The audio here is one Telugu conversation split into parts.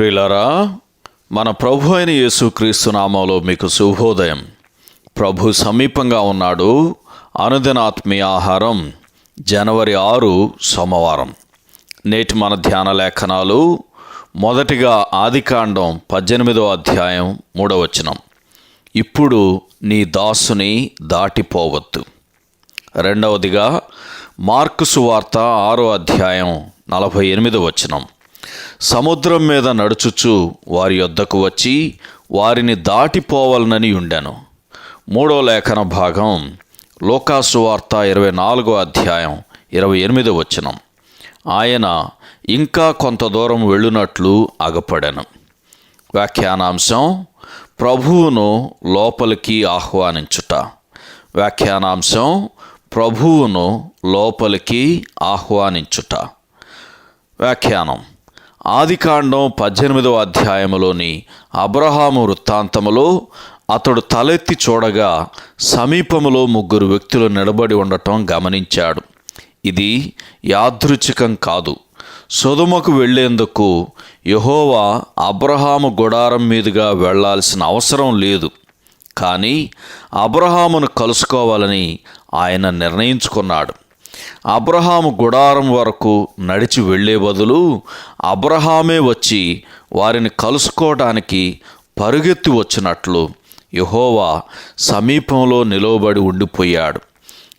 ప్రియులరా మన ప్రభు అయిన యేసుక్రీస్తు నామంలో మీకు శుభోదయం. ప్రభు సమీపంగా ఉన్నాడు. అనుదినాత్మీయ ఆహారం జనవరి ఆరు సోమవారం. నేటి మన ధ్యాన లేఖనాలు మొదటిగా ఆదికాండం పద్దెనిమిదో అధ్యాయం మూడవచనం ఇప్పుడు నీ దాసుని దాటిపోవద్దు. రెండవదిగా మార్కు సువార్త ఆరో అధ్యాయం నలభై ఎనిమిదో వచనం. సముద్రం మీద నడుచుచు వారి యొద్దకు వచ్చి వారిని దాటిపోవాలనని ఉండాను. మూడో లేఖన భాగం లోకాసు వార్త ఇరవై నాలుగో అధ్యాయం ఇరవై ఎనిమిదో వచనం. ఆయన ఇంకా కొంత దూరం వెళ్ళునట్లు అగపడాను. వ్యాఖ్యానాంశం ప్రభువును లోపలికి ఆహ్వానించుట. వ్యాఖ్యానాంశం ప్రభువును లోపలికి ఆహ్వానించుట. వ్యాఖ్యానం ఆదికాండం పద్దెనిమిదవ అధ్యాయములోని అబ్రహాము వృత్తాంతములో అతడు తలెత్తి చూడగా సమీపములో ముగ్గురు వ్యక్తులు నిలబడి ఉండటం గమనించాడు. ఇది యాదృచ్ఛికం కాదు. సొదుమకు వెళ్ళేందుకు యహోవా అబ్రహాము గుడారం మీదుగా వెళ్ళాల్సిన అవసరం లేదు. కానీ అబ్రహామును కలుసుకోవాలని ఆయన నిర్ణయించుకున్నాడు. అబ్రహాము గుడారం వరకు నడిచి వెళ్ళే బదులు అబ్రహామే వచ్చి వారిని కలుసుకోవడానికి పరుగెత్తి వచ్చినట్లు యహోవా సమీపంలో నిలవబడి ఉండిపోయాడు.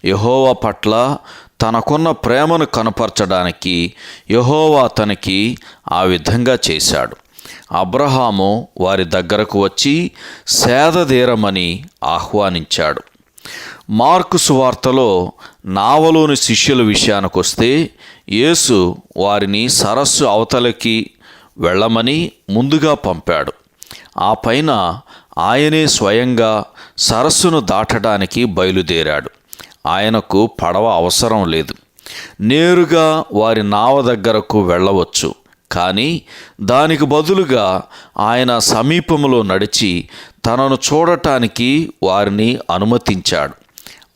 యహోవా పట్ల తనకున్న ప్రేమను కనపరచడానికి యహోవా తనకి ఆ విధంగా చేశాడు. అబ్రహాము వారి దగ్గరకు వచ్చి సేదదీరమని ఆహ్వానించాడు. మార్కు సువార్తలో నావలోని శిష్యుల విషయానికి వస్తే యేసు వారిని సరస్సు అవతలకి వెళ్ళమని ముందుగా పంపాడు. ఆ పైన ఆయనే స్వయంగా సరస్సును దాటడానికి బయలుదేరాడు. ఆయనకు పడవ అవసరం లేదు. నేరుగా వారి నావ దగ్గరకు వెళ్ళవచ్చు. కానీ దానికి బదులుగా ఆయన సమీపంలో నడిచి తనను చూడటానికి వారిని అనుమతించాడు.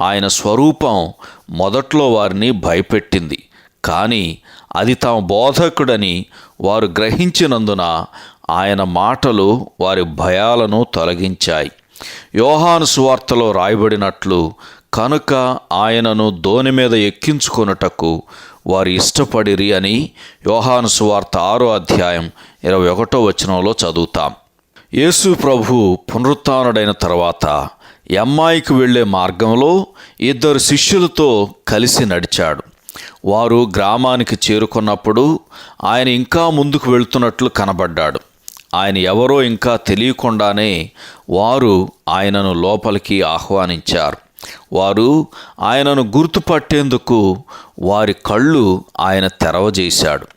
ఆయన స్వరూపం మొదట్లో వారిని భయపెట్టింది. కానీ అది తమ బోధకుడని వారు గ్రహించినందున ఆయన మాటలు వారి భయాలను తొలగించాయి. యోహాను సువార్తలో రాయబడినట్లు కనుక ఆయనను దోని మీద ఎక్కించుకొనుటకు వారు ఇష్టపడిరి అని యోహాను సువార్త ఆరో అధ్యాయం ఇరవై ఒకటో వచనంలో చదువుతాం. యేసు ప్రభు పునరుత్డైన తర్వాత ఎమ్మాయికి వెళ్ళే మార్గంలో ఇద్దరు శిష్యులతో కలిసి నడిచాడు. వారు గ్రామానికి చేరుకున్నప్పుడు ఆయన ఇంకా ముందుకు వెళ్తున్నట్లు కనబడ్డాడు. ఆయన ఎవరో ఇంకా తెలియకుండానే వారు ఆయనను లోపలికి ఆహ్వానించారు. వారు ఆయనను గుర్తుపట్టేందుకు వారి కళ్ళు ఆయన తెరవజేశాడు.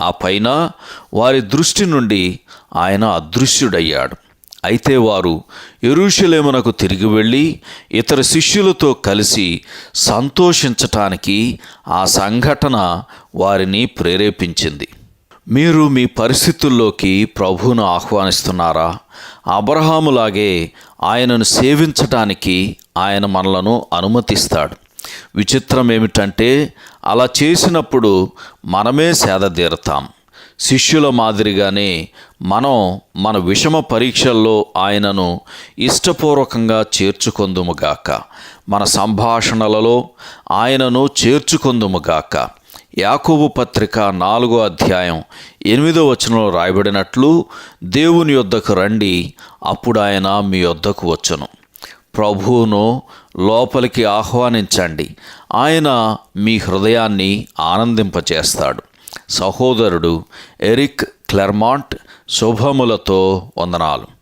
ఆ పైన వారి దృష్టి నుండి ఆయన అదృశ్యుడయ్యాడు. అయితే వారు ఎరుషలేమునకు తిరిగి వెళ్ళి ఇతర శిష్యులతో కలిసి సంతోషించటానికి ఆ సంఘటన వారిని ప్రేరేపించింది. మీరు మీ పరిస్థితుల్లోకి ప్రభువును ఆహ్వానిస్తున్నారా? అబ్రహాములాగే ఆయనను సేవించటానికి ఆయన మనలను అనుమతిస్తాడు. విచిత్రం ఏమిటంటే అలా చేసినప్పుడు మనమే సేదతీరతాం శిష్యుల మాదిరిగానే మనం మన విషమ పరీక్షల్లో ఆయనను ఇష్టపూర్వకంగా చేర్చుకొందుముగాక. మన సంభాషణలలో ఆయనను చేర్చుకొందుముగాక. యాకోబు పత్రిక నాలుగో అధ్యాయం ఎనిమిదో వచనంలో రాయబడినట్లు దేవుని యొద్దకు రండి అప్పుడు ఆయన మీ యొద్దకు వచ్చును. ప్రభువును లోపలికి ఆహ్వానించండి. ఆయన మీ హృదయాన్ని ఆనందింపచేస్తాడు. సహోదరుడు ఎరిక్ క్లెర్మాంట్ శుభములతో వందనాలు.